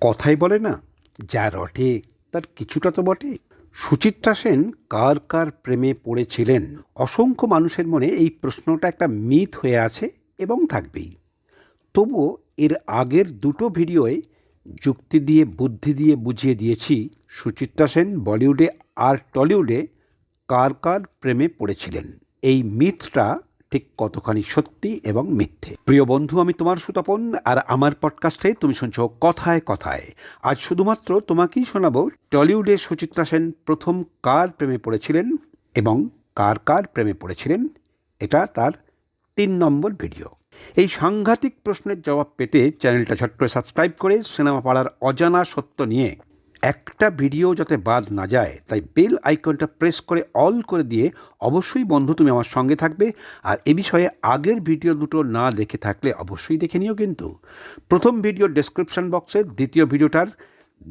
কথাই বলে না, যা রটে, তার কিছুটা তো বটে। সুচিত্রা সেন কার কার প্রেমে পড়েছিলেন? অসংখ্য মানুষের মনে এই প্রশ্নটা একটা মিথ হয়ে আছে এবং থাকবেই। তবুও এর আগের দুটো ভিডিওয়ে যুক্তি দিয়ে, বুদ্ধি দিয়ে বুঝিয়ে দিয়েছি, সুচিত্রা সেন বলিউডে আর টলিউডে কার কার প্রেমে পড়েছিলেন। এই মিথটা ঠিক কতখানি সত্যি এবং মিথ্যে। প্রিয় বন্ধু, আমি তোমার সুতপন, আর আমার পডকাস্টে তুমি শুনছো কথায় কথায়। আজ শুধুমাত্র তোমাকেই শোনাবো টলিউডে সুচিত্রা সেন প্রথম কার প্রেমে পড়েছিলেন এবং কার কার প্রেমে পড়েছিলেন, এটা তার তিন নম্বর ভিডিও। এই সাংঘাতিক প্রশ্নের জবাব পেতে চ্যানেলটা করে সাবস্ক্রাইব করে সিনেমা পাড়ার অজানা সত্য নিয়ে একটা ভিডিও যাতে বাদ না যায়, তাই বেল আইকনটা প্রেস করে অল করে দিয়ে অবশ্যই বন্ধু তুমি আমার সঙ্গে থাকবে। আর এ বিষয়ে আগের ভিডিও দুটো না দেখে থাকলে অবশ্যই দেখে নিও কিন্তু। প্রথম ভিডিও ডেসক্রিপশন বক্সে দ্বিতীয় ভিডিওটার,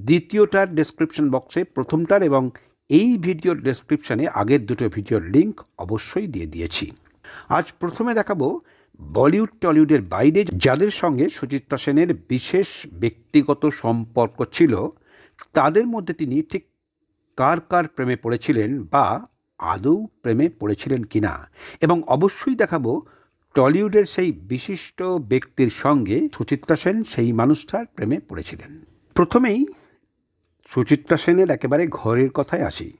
দ্বিতীয়টার ডেসক্রিপশন বক্সে প্রথমটার এবং এই ভিডিওর ডেসক্রিপশানে আগের দুটো ভিডিওর লিঙ্ক অবশ্যই দিয়ে দিয়েছি। আজ প্রথমে দেখাবো বলিউড টলিউডের বাইরে যাদের সঙ্গে সুচিত্রা সেনের বিশেষ ব্যক্তিগত সম্পর্ক ছিল। তাদের মধ্যে তিনি ঠিক কার কার প্রেমে পড়েছিলেন বা আদৌ প্রেমে পড়েছিলেন কিনা এবং অবশ্যই দেখাবো টলিউডের সেই বিশিষ্ট ব্যক্তির সঙ্গে সুচিত্রা সেন সেই মানুষটার প্রেমে পড়েছিলেন। প্রথমেই সুচিত্রা সেনের একেবারে ঘরের কথায় আসি।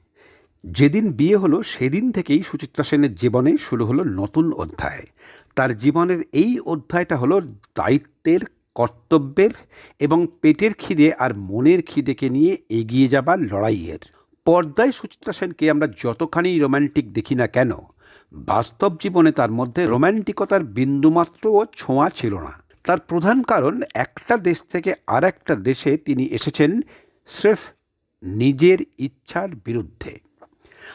যেদিন বিয়ে হলো সেদিন থেকেই সুচিত্রা সেনের জীবনে শুরু হলো নতুন অধ্যায়। তার জীবনের এই অধ্যায়টা হলো দায়িত্বের কর্তব্যের এবং পেটের খিদে আর মনের খিদেকে নিয়ে এগিয়ে যাবার লড়াইয়ের। পর্দায় সুচিত্রা সেনকে আমরা যতখানি রোম্যান্টিক দেখি না কেন, বাস্তব জীবনে তার মধ্যে রোম্যান্টিকতার বিন্দুমাত্রও ছোঁয়া ছিল না। তার প্রধান কারণ একটা দেশ থেকে আর একটা দেশে তিনি এসেছেন স্রেফ নিজের ইচ্ছার বিরুদ্ধে।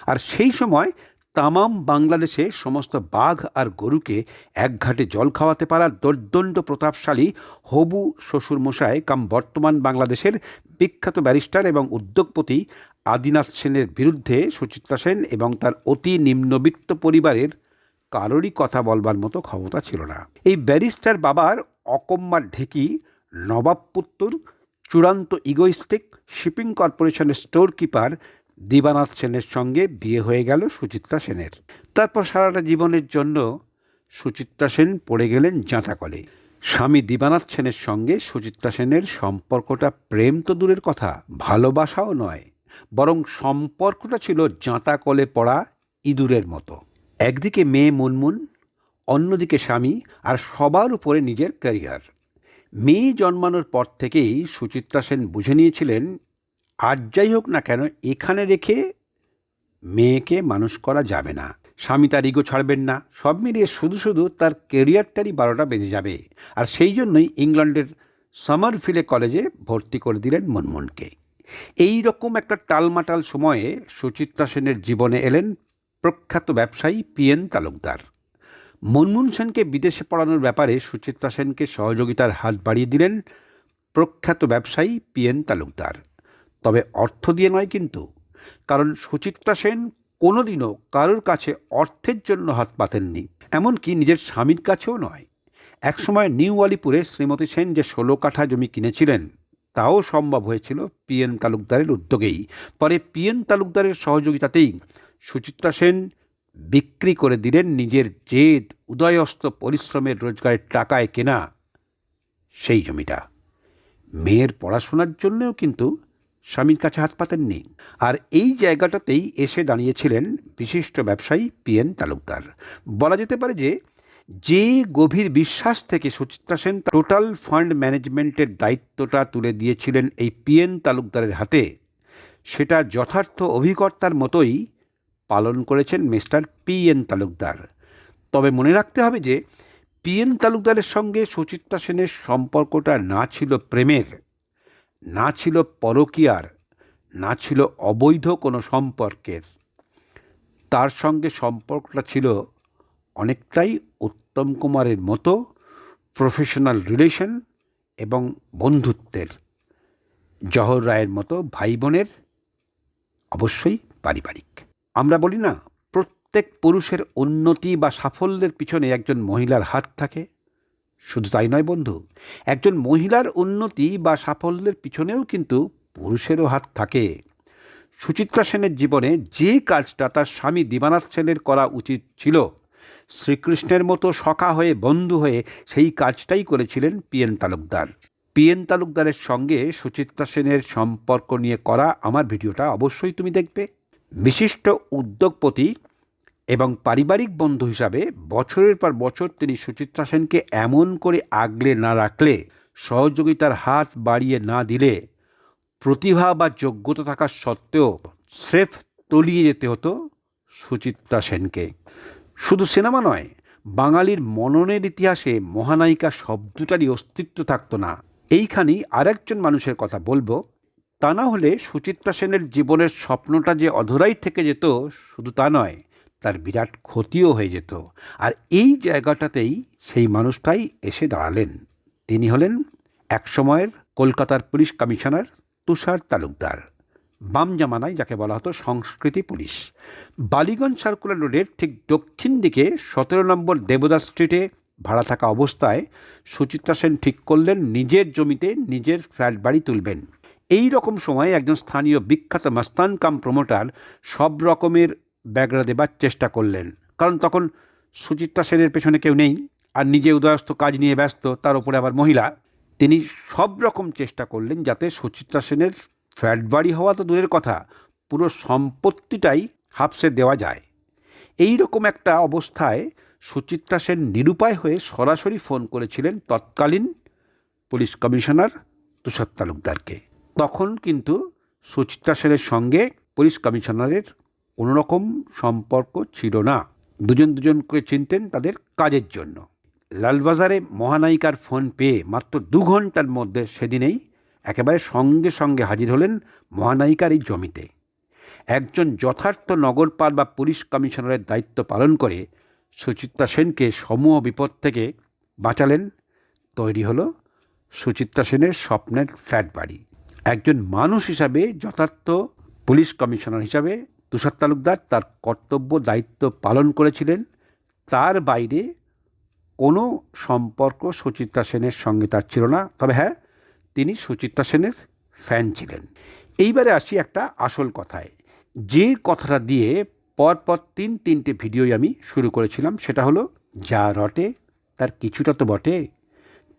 আর সেই সময় তামাম বাংলাদেশে সমস্ত বাঘ আর গরুকে এক ঘাটে জল খাওয়াতে পারা দর্দণ্ড প্রতাপশালী হবু শ্বশুরমশাই কাম বর্তমান বাংলাদেশের বিখ্যাত ব্যারিস্টার এবং উদ্যোগপতি আদিনাথ সেনের বিরুদ্ধে সুচিত্রা সেন এবং তার অতি নিম্নবিত্ত পরিবারের কারোরই কথা বলবার মতো ক্ষমতা ছিল না। এই ব্যারিস্টার বাবার অকম্মার ঢেকি নবাবপুত্তর, চূড়ান্ত ইগোইস্টিক শিপিং কর্পোরেশনের স্টোর কিপার দিবানাথ সেনের সঙ্গে বিয়ে হয়ে গেল সুচিত্রা সেনের। তারপর সারাটা জীবনের জন্য সুচিত্রা সেন পড়ে গেলেন জাঁতাকলে স্বামী দিবানাথ সেনের সঙ্গে সুচিত্রা সেনের সম্পর্কটা প্রেম তো দূরের কথা, ভালোবাসাও নয়, বরং সম্পর্কটা ছিল জাঁতাকলে পড়া ইঁদুরের মতো। একদিকে মেয়ে মুনমুন, অন্যদিকে স্বামী আর সবার উপরে নিজের ক্যারিয়ার। মেয়ে জন্মানোর পর থেকেই সুচিত্রা সেন বুঝে নিয়েছিলেন আর যাই হোক না কেন, এখানে রেখে মেয়েকে মানুষ করা যাবে না। স্বামী তার ইগো ছাড়বেন না। সব মিলিয়ে শুধু শুধু তার কেরিয়ারটারই বারোটা বেজে যাবে। আর সেই জন্যই ইংল্যান্ডের সামারফিলে কলেজে ভর্তি করে দিলেন মনমোহনকে। এই রকম একটা টালমাটাল সময়ে সুচিত্রা সেনের জীবনে এলেন প্রখ্যাত ব্যবসায়ী পিএন তালুকদার। মনমোহন সেনকে বিদেশে পড়ানোর ব্যাপারে সুচিত্রা সেনকে সহযোগিতার হাত বাড়িয়ে দিলেন প্রখ্যাত ব্যবসায়ী পিএন তালুকদার। তবে অর্থ দিয়ে নয় কিন্তু, কারণ সুচিত্রা সেন কোনোদিনও কারোর কাছে অর্থের জন্য হাত পাতেননি, এমনকি নিজের স্বামীর কাছেও নয়। একসময় নিউ আলিপুরে শ্রীমতী সেন যে ষোলো কাঠা জমি কিনেছিলেন, তাও সম্ভব হয়েছিল পিএন তালুকদারের উদ্যোগেই। পরে পিএন তালুকদারের সহযোগিতাতেই সুচিত্রা সেন বিক্রি করে দিলেন নিজের জেদ, উদয়স্ত পরিশ্রমের রোজগারের টাকায় কেনা সেই জমিটা। মেয়ের পড়াশোনার জন্যও কিন্তু স্বামীর কাছে হাত পাতেননি। আর এই জায়গাটাতেই এসে দাঁড়িয়েছিলেন বিশিষ্ট ব্যবসায়ী পিএন তালুকদার। বলা যেতে পারে যে যে গভীর বিশ্বাস থেকে সুচিত্রা সেন টোটাল ফান্ড ম্যানেজমেন্টের দায়িত্বটা তুলে দিয়েছিলেন এই পিএন তালুকদারের হাতে। সেটা যথার্থ অভিকর্তার মতোই পালন করেছেন মিস্টার পিএন তালুকদার। তবে মনে রাখতে হবে যে, পিএন তালুকদারের সঙ্গে সুচিত্রা সেনের সম্পর্কটা না ছিল প্রেমের। না ছিল পরকীয়ার, না ছিল অবৈধ কোনো সম্পর্কের। তার সঙ্গে সম্পর্কটা ছিল অনেকটাই উত্তম কুমারের মতো প্রফেশনাল রিলেশন এবং বন্ধুত্বের। জহর রায়ের মতো ভাই বোনের, অবশ্যই পারিবারিক। আমরা বলি না, প্রত্যেক পুরুষের উন্নতি বা সাফল্যের পিছনে একজন মহিলার হাত থাকে। শুধু তাই নয় বন্ধু, একজন মহিলার উন্নতি বা সাফল্যের পিছনেও কিন্তু পুরুষেরও হাত থাকে। সুচিত্রা সেনের জীবনে যে কাজটা তার স্বামী দিবানাথ সেনের করা উচিত ছিল, শ্রীকৃষ্ণের মতো সখা হয়ে বন্ধু হয়ে সেই কাজটাই করেছিলেন পিএন তালুকদার। পিএন তালুকদারের সঙ্গে সুচিত্রা সেনের সম্পর্ক নিয়ে করা আমার ভিডিওটা অবশ্যই তুমি দেখবে। বিশিষ্ট উদ্যোগপতি এবং পারিবারিক বন্ধু হিসাবে বছরের পর বছর তিনি সুচিত্রা সেনকে এমন করে আগলে না রাখলে, সহযোগিতার হাত বাড়িয়ে না দিলে, প্রতিভা বা যোগ্যতা থাকা সত্ত্বেও স্রেফ তলিয়ে যেতে হতো সুচিত্রা সেনকে। শুধু সিনেমা নয়, বাঙালির মননের ইতিহাসে মহানায়িকা শব্দটারই অস্তিত্ব থাকতো না। এইখানেই আরেকজন মানুষের কথা বলব। তা না হলে সুচিত্রা সেনের জীবনের স্বপ্নটা যে অধরাই থেকে যেত, শুধু তা নয় তার বিরাট ক্ষতিও হয়ে যেত। আর এই জায়গাটাতেই সেই মানুষটাই এসে দাঁড়ালেন। তিনি হলেন একসময়ের কলকাতার পুলিশ কমিশনার তুষার তালুকদার, বাম জামানায় যাকে বলা হতো সংস্কৃতি পুলিশ। বালিগঞ্জ সার্কুলার রোডের ঠিক দক্ষিণ দিকে সতেরো নম্বর দেবদাস স্ট্রিটে ভাড়া থাকা অবস্থায় সুচিত্রা সেন ঠিক করলেন, নিজের জমিতে নিজের ফ্ল্যাট বাড়ি তুলবেন। এই রকম সময় একজন স্থানীয় বিখ্যাত মাস্তান কাম প্রমোটার সব রকমের ব্যাগড়া দেবার চেষ্টা করলেন। কারণ তখন সুচিত্রা সেনের পেছনে কেউ নেই আর নিজে উদয়স্ত কাজ নিয়ে ব্যস্ত, তার উপরে আবার মহিলা। তিনি সব রকম চেষ্টা করলেন যাতে সুচিত্রা সেনের ফ্ল্যাট বাড়ি হওয়া তো দূরের কথা, পুরো সম্পত্তিটাই হাফসে দেওয়া যায়। এই রকম একটা অবস্থায় সুচিত্রা সেন নিরুপায় হয়ে সরাসরি ফোন করেছিলেন তৎকালীন পুলিশ কমিশনার তুষার তালুকদারকে। তখন কিন্তু সুচিত্রা সেনের সঙ্গে পুলিশ কমিশনারের কোনো রকম সম্পর্ক ছিল না। দুজন দুজনকে চিনতেন তাদের কাজের জন্য। লালবাজারে মহানায়িকার ফোন পেয়ে মাত্র দু ঘণ্টার মধ্যে সেদিনেই একেবারে সঙ্গে সঙ্গে হাজির হলেন মহানায়িকার এই জমিতে। একজন যথার্থ নগরপাল বা পুলিশ কমিশনারের দায়িত্ব পালন করে সুচিত্রা সেনকে সমূহ বিপদ থেকে বাঁচালেন। তৈরি হলো সুচিত্রা সেনের স্বপ্নের ফ্ল্যাট বাড়ি। একজন মানুষ হিসাবে যথার্থ পুলিশ কমিশনার হিসাবে তুষার তালুকদার তার কর্তব্য, দায়িত্ব পালন করেছিলেন। তার বাইরে কোনো সম্পর্ক সুচিত্রা সেনের সঙ্গে তার ছিল না। তবে হ্যাঁ তিনি সুচিত্রা সেনের ফ্যান ছিলেন। এইবারে আসি একটা আসল কথায়। যে কথাটা দিয়ে পরপর তিন, তিনটে ভিডিওই আমি শুরু করেছিলাম, সেটা হলো, যা রটে, তার কিছুটা তো বটে।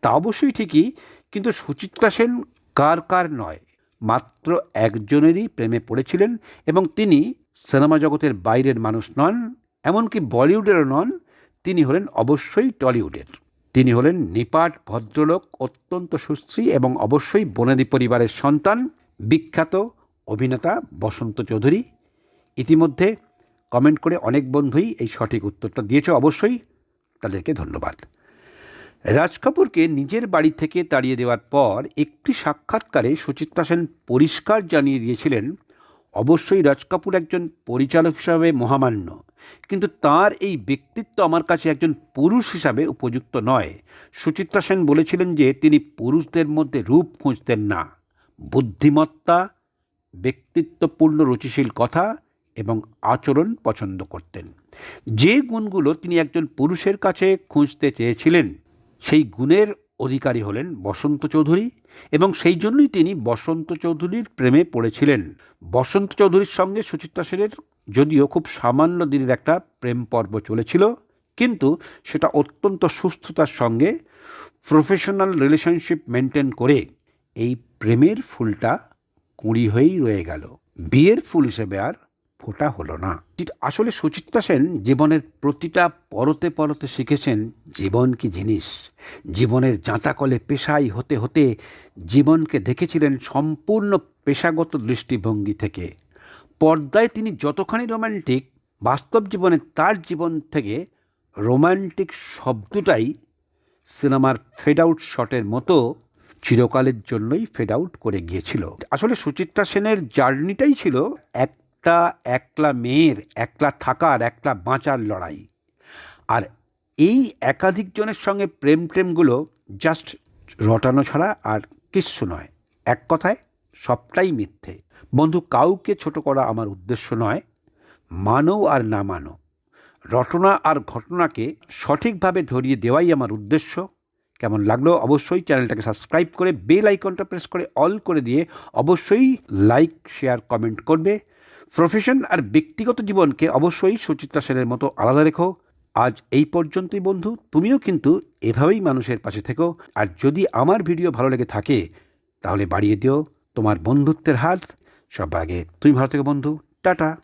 তা অবশ্যই ঠিকই, কিন্তু সুচিত্রা সেন কার কার নয়। মাত্র একজনেরই প্রেমে পড়েছিলেন এবং তিনি সিনেমা জগতের বাইরের মানুষ নন, এমনকি বলিউডেরও নন, তিনি হলেন অবশ্যই টলিউডের। তিনি হলেন নিপাট ভদ্রলোক, অত্যন্ত সুশ্রী এবং অবশ্যই বনেদি পরিবারের সন্তান, বিখ্যাত অভিনেতা বসন্ত চৌধুরী। ইতিমধ্যে কমেন্ট করে অনেক বন্ধুই এই সঠিক উত্তরটা দিয়েছে, অবশ্যই তাদেরকে ধন্যবাদ। রাজ কাপুরকে নিজের বাড়ি থেকে তাড়িয়ে দেওয়ার পর একটি সাক্ষাৎকারে সুচিত্রা সেন পরিষ্কার জানিয়ে দিয়েছিলেন অবশ্যই রাজ কাপুর একজন পরিচালক হিসাবে মহামান্য। কিন্তু তার এই ব্যক্তিত্ব আমার কাছে একজন পুরুষ হিসাবে উপযুক্ত নয়। সুচিত্রা সেন বলেছিলেন যে, তিনি পুরুষদের মধ্যে রূপ খুঁজতেন না। বুদ্ধিমত্তা, ব্যক্তিত্বপূর্ণ রুচিশীল কথা এবং আচরণ পছন্দ করতেন। যে গুণগুলো তিনি একজন পুরুষের কাছে খুঁজতে চেয়েছিলেন, সেই গুণের অধিকারী হলেন বসন্ত চৌধুরী এবং সেই জন্যই তিনি বসন্ত চৌধুরীর প্রেমে পড়েছিলেন। বসন্ত চৌধুরীর সঙ্গে সুচিত্রা সেনের যদিও খুব সামান্য দিনের একটা প্রেম পর্ব চলেছিল, কিন্তু সেটা অত্যন্ত সুস্থতার সঙ্গে প্রফেশনাল রিলেশনশিপ মেনটেন করে এই প্রেমের ফুলটা কুঁড়ি হয়েই রয়ে গেল। বিয়ের ফুল হিসেবে আর ফোটা হলো না। আসলে সুচিত্রা সেন জীবনের প্রতিটা পরতে পরতে শিখেছেন জীবন কি জিনিস? জীবনের জাঁতাকলে পেশাই হতে হতে জীবনকে দেখেছিলেন সম্পূর্ণ পেশাগত দৃষ্টিভঙ্গি থেকে। পর্দায় তিনি যতখানি রোম্যান্টিক বাস্তব জীবনে তার জীবন থেকে রোম্যান্টিক শব্দটাই সিনেমার ফেড আউট শটের মতো চিরকালের জন্যই ফেড আউট করে গিয়েছিল। আসলে সুচিত্রা সেনের জার্নিটাই ছিল একটা, একলা মেয়ের, একলা থাকার, একলা বাঁচার লড়াই। আর এই একাধিক জনের সঙ্গে প্রেম প্রেমগুলো জাস্ট রটানো ছাড়া আর কিচ্ছু নয়। এক কথায়, সবটাই মিথ্যে। বন্ধু, কাউকে ছোট করা আমার উদ্দেশ্য নয়। মানো আর না মানো। রটনা আর ঘটনাকে সঠিকভাবে ধরিয়ে দেওয়াই আমার উদ্দেশ্য। কেমন লাগল অবশ্যই চ্যানেলটাকে সাবস্ক্রাইব করে, বেল আইকনটা প্রেস করে, অল করে দিয়ে অবশ্যই লাইক, শেয়ার, কমেন্ট করবে। প্রফেশন আর ব্যক্তিগত জীবনকে অবশ্যই সুচিত্রা সেনের মতো আলাদা রেখো। আজ এই পর্যন্তই বন্ধু, তুমিও কিন্তু এভাবেই মানুষের পাশে থেকো। আর যদি আমার ভিডিও ভালো লেগে থাকে, তাহলে বাড়িয়ে দিও তোমার বন্ধুত্বের হাত সব আগে, তুমি ভালো থেকো বন্ধু। টাটা।